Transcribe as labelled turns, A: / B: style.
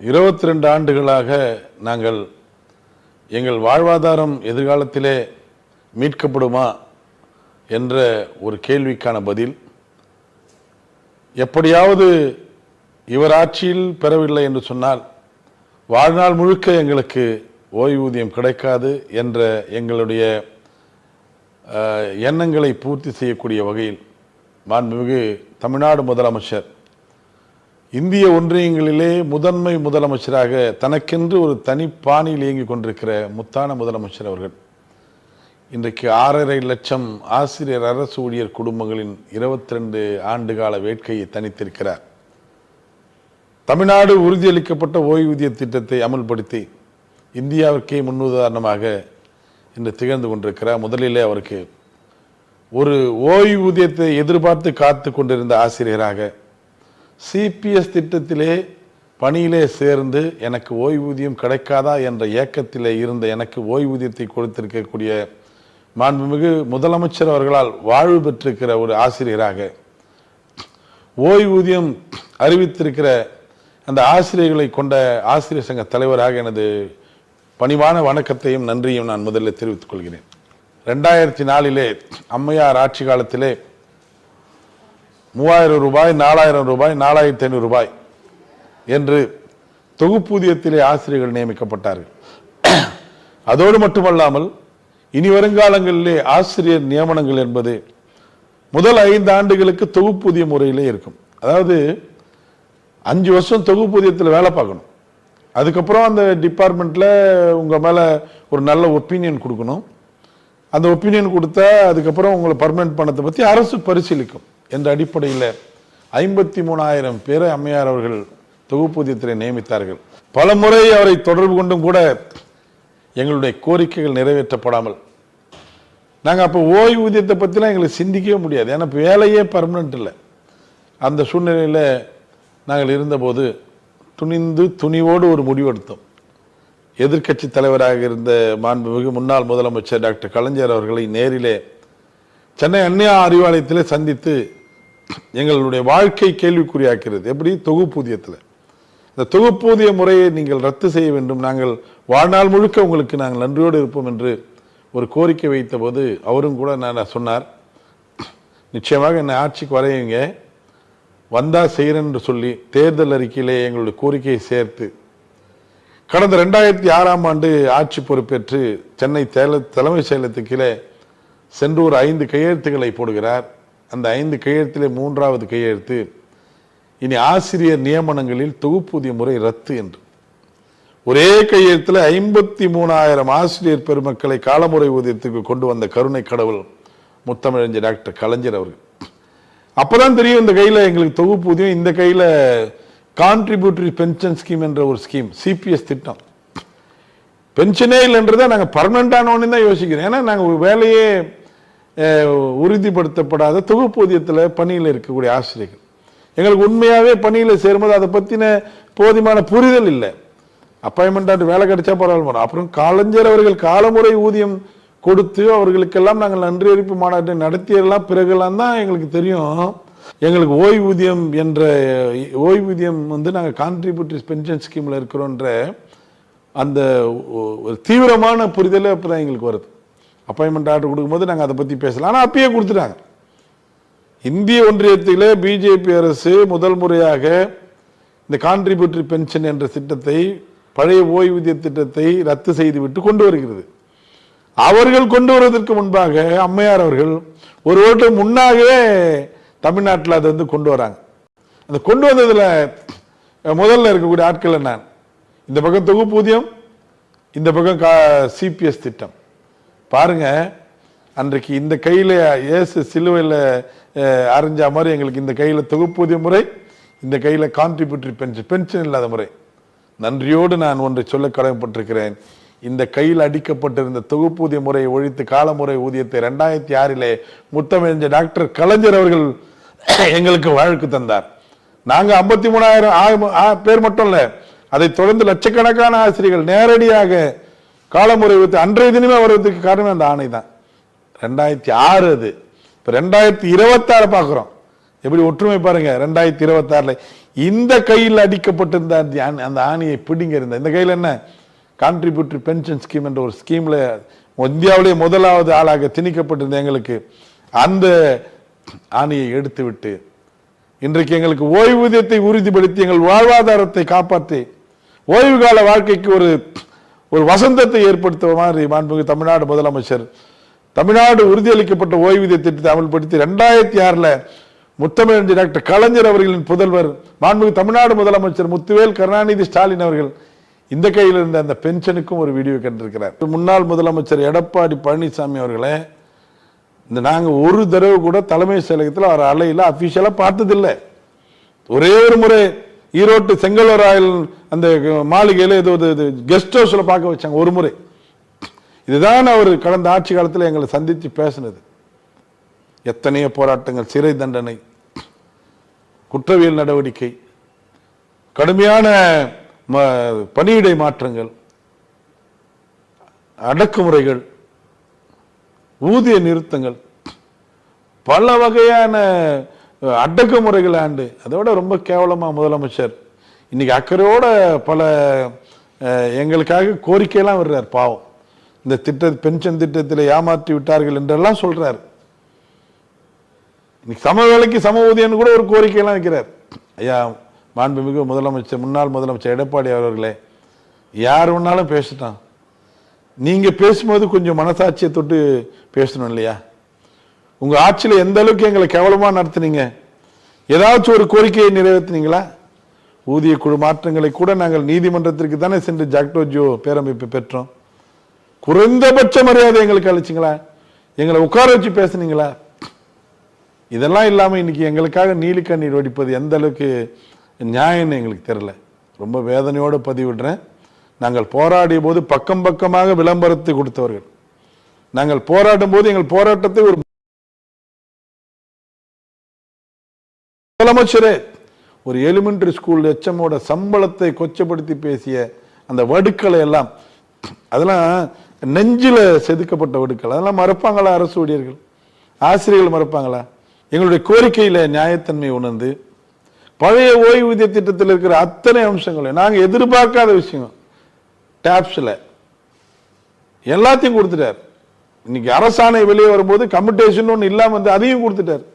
A: இருபத்தி ரெண்டு ஆண்டுகளாக நாங்கள் எங்கள் வாழ்வாதாரம் எதிர்காலத்திலே மீட்கப்படுமா என்ற ஒரு கேள்விக்கான பதில். எப்படியாவது இவர் ஆட்சியில் பெறவில்லை என்று சொன்னால் வாழ்நாள் முழுக்க எங்களுக்கு ஓய்வூதியம் கிடைக்காது என்ற எங்களுடைய எண்ணங்களை பூர்த்தி செய்யக்கூடிய வகையில் மாண்புமிகு தமிழ்நாடு முதலமைச்சர் இந்திய ஒன்றியங்களிலே முதன்மை முதலமைச்சராக தனக்கென்று ஒரு தனி பாணியில் இயங்கிக் கொண்டிருக்கிற முத்தான முதலமைச்சர் அவர்கள். இன்றைக்கு ஆறரை லட்சம் ஆசிரியர் அரசு ஊழியர் குடும்பங்களின் 22 ஆண்டுகால வேட்கையை தனித்திருக்கிறார் தமிழ்நாடு உறுதியளிக்கப்பட்ட ஓய்வூதிய திட்டத்தை அமல்படுத்தி இந்தியாவிற்கே முன்னுதாரணமாக இன்று திகழ்ந்து கொண்டிருக்கிறார். முதலிலே அவருக்கு ஒரு ஓய்வூதியத்தை எதிர்பார்த்து காத்து கொண்டிருந்த ஆசிரியராக சிபிஎஸ் திட்டத்திலே பணியிலே சேர்ந்து எனக்கு ஓய்வூதியம் கிடைக்காதா என்ற இயக்கத்திலே இருந்த எனக்கு ஓய்வூதியத்தை கொடுத்திருக்கக்கூடிய மாண்புமிகு முதலமைச்சர் அவர்களால் வாழ்வு பெற்றிருக்கிற ஒரு ஆசிரியராக ஓய்வூதியம் அறிவித்திருக்கிற அந்த ஆசிரியர்களை கொண்ட ஆசிரியர் சங்க தலைவராக எனது பணிவான வணக்கத்தையும் நன்றியும் நான் முதலில் தெரிவித்துக் கொள்கிறேன். ரெண்டாயிரத்தி நாலிலே அம்மையார் ஆட்சி காலத்திலே மூவாயிரம் ரூபாய் நாலாயிரம் ரூபாய் நாலாயிரத்தி ஐநூறு ரூபாய் என்று தொகுப்பூதியத்திலே ஆசிரியர்கள் நியமிக்கப்பட்டார்கள். அதோடு மட்டுமல்லாமல் இனி வருங்காலங்களிலே ஆசிரியர் நியமனங்கள் என்பது முதல் ஐந்து ஆண்டுகளுக்கு தொகுப்பூதிய முறையிலே இருக்கும். அதாவது அஞ்சு வருஷம் தொகுப்பூதியத்தில் வேலை பார்க்கணும். அதுக்கப்புறம் அந்த டிபார்ட்மெண்ட்டில் உங்கள் மேலே ஒரு நல்ல ஒப்பீனியன் கொடுக்கணும். அந்த ஒப்பீனியன் கொடுத்தா அதுக்கப்புறம் உங்களை பர்மனெண்ட் பண்ணத்தை பற்றி அரசு பரிசீலிக்கும். என்ற அடிப்படையில் ஐம்பத்தி மூணாயிரம் பேரை அம்மையார் அவர்கள் தொகுப்பூதியத்தில் நியமித்தார்கள். பல முறை அவரை தொடர்பு கொண்டும் கூட எங்களுடைய கோரிக்கைகள் நிறைவேற்றப்படாமல். நாங்கள் அப்போ ஓய்வூதியத்தை பற்றிலாம் எங்களுக்கு சிந்திக்கவே முடியாது. ஏன்னா வேலையே பர்மனெண்ட் இல்லை. அந்த சூழ்நிலையில் நாங்கள் இருந்தபோது துணிந்து துணிவோடு ஒரு முடிவெடுத்தோம் எதிர்க்கட்சி தலைவராக இருந்த மாண்புமிகு முன்னாள் முதலமைச்சர் டாக்டர் கலைஞர் அவர்களை நேரிலே சென்னை அன்னியா அறிவாலயத்திலே சந்தித்து எங்களுடைய வாழ்க்கை கேள்விக்குறியாக்கிறது. எப்படி? தொகுப்பூதியத்தில். இந்த தொகுப்பூதிய முறையை நீங்கள் ரத்து செய்ய வேண்டும். நாங்கள் வாழ்நாள் முழுக்க உங்களுக்கு நாங்கள் நன்றியோடு இருப்போம் என்று ஒரு கோரிக்கை வைத்தபோது அவரும் கூட நான் சொன்னார். நிச்சயமாக என்னை ஆட்சிக்கு வரையுங்க. வந்தா செய்கிறேன் என்று சொல்லி தேர்தல் அறிக்கையிலே எங்களுடைய கோரிக்கையை சேர்த்து கடந்த ரெண்டாயிரத்தி ஆறாம் ஆண்டு ஆட்சி பொறுப்பேற்று சென்னை தேல தலைமை செயலகத்துக்கு கீழே சென்று ஒரு ஐந்து கையெழுத்துக்களை போடுகிறார். அந்த ஐந்து கையெழுத்திலே மூன்றாவது கையெழுத்து இனி ஆசிரியர் நியமனங்களில் தொகுப்பூதிய முறை ரத்து என்று. ஒரே கையெழுத்தில் ஐம்பத்தி மூணாயிரம் ஆசிரியர் பெருமக்களை காலமுறை ஊதியத்துக்கு கொண்டு வந்த கருணை கடவுள் முத்தமிழஞ்சர் டாக்டர் கலைஞர் அவர்கள். அப்போதான் தெரியும் இந்த கையில் எங்களுக்கு தொகுப்பூதியம் இந்த கையில் கான்ட்ரிபியூட்டரி பென்ஷன் ஸ்கீம் என்ற ஒரு ஸ்கீம் சிபிஎஸ் திட்டம். பென்ஷனே இல்லைன்றதை நாங்கள் பர்மனண்டானோன்னு தான் யோசிக்கிறோம். ஏன்னா நாங்கள் வேலையே உறுதிப்படுத்தப்படாத தொகுப்பூதியத்தில் பணியில் இருக்கக்கூடிய ஆசிரியர்கள். எங்களுக்கு உண்மையாகவே பணியில் சேரும்போது அதை பற்றின போதுமான புரிதல் இல்லை. அப்பாயின்மெண்ட் வேலை கிடைச்சா பரவாயில்ல அப்புறம் காலஞ்சர் அவர்கள் காலமுறை ஊதியம் கொடுத்து அவர்களுக்கெல்லாம் நாங்கள் நன்றி அறிவிப்பு மாநாட்டை நடத்தியெல்லாம் பிறகுலாம் தான் எங்களுக்கு தெரியும். எங்களுக்கு ஓய்வூதியம் என்ற ஓய்வூதியம் வந்து நாங்கள் கான்ட்ரிபியூட்டரி பென்ஷன் ஸ்கீமில் இருக்கிறோன்ற அந்த ஒ- ஒரு தீவிரமான புரிதலே அப்போ தான் எங்களுக்கு வருது. அப்பாயின்மெண்ட் ஆர்டர் கொடுக்கும்போது நாங்கள் அதை பற்றி பேசலாம். ஆனால் அப்பயே கொடுத்துட்டாங்க. இந்திய ஒன்றியத்தில் பிஜேபி அரசு முதல் முறையாக இந்த கான்ட்ரிபியூட்டரி பென்ஷன் என்ற திட்டத்தை பழைய ஓய்வூதிய திட்டத்தை ரத்து செய்துவிட்டு கொண்டு வருகிறது. அவர்கள் கொண்டு வருவதற்கு முன்பாக அம்மையார் அவர்கள் ஒரு ஓட்டம் முன்னாகவே தமிழ்நாட்டில் அதை வந்து கொண்டு வராங்க. அந்த கொண்டு வந்ததில் முதல்ல இருக்கக்கூடிய ஆட்கள் நான் இந்த பக்கம் தொகுப்பூதியம் இந்த பக்கம் கா சிபிஎஸ் திட்டம். பாருங்க அன்றைக்கு இந்த கையில இயேசு சிலுவையில் அரைஞ்ச மாதிரி எங்களுக்கு இந்த கையில தொகுப்பூதிய முறை இந்த கையில கான்ட்ரிபியூட்டரி பென்ஷன் பென்ஷன் இல்லாத முறை. நன்றியோடு நான் ஒன்றை சொல்ல கடமைப்பட்டிருக்கிறேன். இந்த கையில் அடிக்கப்பட்டிருந்த தொகுப்பூதிய முறையை ஒழித்து காலமுறை ஊதியத்தை ரெண்டாயிரத்தி ஆறிலே முத்தமிழ்ந்த டாக்டர் கலைஞர் அவர்கள் எங்களுக்கு வழக்கு தந்தார். நாங்க ஐம்பத்தி மூணாயிரம் பேர் மட்டும் இல்ல அதை தொடர்ந்து லட்சக்கணக்கான ஆசிரியர்கள் நேரடியாக காலமுறை ஊதிய அன்றைய தினமே வருவதற்கு காரணமே அந்த ஆணை தான். ரெண்டாயிரத்தி ஆறு அது. இப்போ ரெண்டாயிரத்தி இருபத்தாறு பார்க்குறோம் எப்படி ஒற்றுமை பாருங்க ரெண்டாயிரத்தி இருபத்தாறுல. இந்த கையில் அடிக்கப்பட்டிருந்த அந்த ஆணி- அந்த ஆணையை பிடிங்க இருந்த இந்த கையில் என்ன? கான்ட்ரிபியூட்டரி பென்ஷன் ஸ்கீம் என்ற ஒரு ஸ்கீமில் இந்தியாவிலேயே முதலாவது ஆளாக திணிக்கப்பட்டிருந்த எங்களுக்கு அந்த ஆணையை எடுத்து விட்டு இன்றைக்கு எங்களுக்கு ஓய்வூதியத்தை உறுதிப்படுத்தி எங்கள் வாழ்வாதாரத்தை காப்பாற்றி ஓய்வு கால வாழ்க்கைக்கு ஒரு ஒரு வசந்தத்தை ஏற்படுத்துವ மாதிரி மாண்புமிகு தமிழ்நாடு முதலமைச்சர் தமிழ்நாடு உறுதியளிக்கப்பட்ட ஓய்வூதிய திட்டத்தை அமல்படுத்தி ரெண்டாயிரத்தி ஆறில் முத்தமிழ் டாக்டர் கலைஞர் அவர்களின் புதல்வர் மாண்புமிகு தமிழ்நாடு முதலமைச்சர் முத்துவேல் கருணாநிதி ஸ்டாலின் அவர்கள் இந்த கையில் இருந்த அந்த பென்ஷனுக்கும் ஒரு வீடியோ கண்டிருக்கிறார். முன்னாள் முதலமைச்சர் எடப்பாடி பழனிசாமி அவர்களே இந்த நாங்கள் ஒரு தடவை கூட தலைமை செயலகத்தில் அவர் அலையில் அஃபிஷியலாக பார்த்ததில்லை. ஒரே ஒரு முறை ஈரோட்டு செங்கல்வராயல் அந்த மாளிகையில ஏதோ கெஸ்ட் ஹவுஸ்ல பார்க்க வச்சாங்க ஒரு முறை. இதுதான் அவர் கடந்த ஆட்சி காலத்தில் எங்களை சந்தித்து பேசினது. எத்தனையோ போராட்டங்கள் சிறை தண்டனை குற்றவியல் நடவடிக்கை கடுமையான ம- பணியிடை மாற்றங்கள் அடக்குமுறைகள் ஊதிய நிறுத்தங்கள் பல வகையான அடக்குமுறைகள் ஆண்டு. அதோட ரொம்ப கேவலமாக முதலமைச்சர். இன்னைக்கு அக்கறையோட பல எங்களுக்காக கோரிக்கையெல்லாம் விடுறார் பாவம். இந்த திட்ட பென்ஷன் திட்டத்தில் ஏமாற்றி விட்டார்கள் என்றெல்லாம் சொல்றார். இன்னைக்கு சம வேலைக்கு சம ஊதியம்னு கூட ஒரு கோரிக்கையெல்லாம் வைக்கிறார். ஐயா மாண்புமிகு முதலமைச்சர் முன்னாள் முதலமைச்சர் எடப்பாடி அவர்களே யார் வேணாலும் பேசிட்டான் நீங்கள் பேசும்போது கொஞ்சம் மனசாட்சியை தொட்டு பேசணும் இல்லையா? உங்க ஆட்சியில எந்த அளவுக்கு எங்களை கேவலமா நடத்துனீங்க? ஏதாச்சும் ஒரு கோரிக்கையை நிறைவேற்றினீங்களா? ஊதிய குழு மாற்றங்களை கூட நாங்கள் நீதிமன்றத்திற்கு தானே சென்று ஜாக்டோஜியோ பேரமைப்பு பெற்றோம். குறைந்தபட்ச மரியாதை எங்களுக்கு அழிச்சிங்களா எங்களை உட்கார வச்சு பேசுனீங்களா? இதெல்லாம் இல்லாம இன்னைக்கு எங்களுக்காக நீலி கண்ணீர் வடிப்பது எந்த அளவுக்கு நியாயம்னு எங்களுக்கு தெரியல. ரொம்ப வேதனையோடு பதிவிடுறேன். நாங்கள் போராடிய போது பக்கம் பக்கமாக விளம்பரத்தை கொடுத்தவர்கள். நாங்கள் போராடும் போது எங்கள் போராட்டத்தை ஒரு முதலமைச்சரே ஒரு எலிமெண்டரி ஸ்கூல் எச்சமோட சம்பளத்தை கொச்சப்படுத்தி பேசிய அந்த வடுக்களை எல்லாம் அதெல்லாம் நெஞ்சில் செதுக்கப்பட்ட வடுக்கள். அதெல்லாம் மறப்பாங்களா அரசு ஊழியர்கள்? ஆசிரியர்கள் மறப்பாங்களா? எங்களுடைய கோரிக்கையில நியாயத்தன்மை உணர்ந்து பழைய ஓய்வூதிய திட்டத்தில் இருக்கிற அத்தனை அம்சங்களையும் நாங்க எதிர்பார்க்காத விஷயம் டேப்ஸில் எல்லாத்தையும் கொடுத்துட்டார். இன்னைக்கு அரசாணை வெளியே வரும்போது கம்யூட்டேஷன் ஒன்று இல்லாம வந்து அதையும் கொடுத்துட்டார்.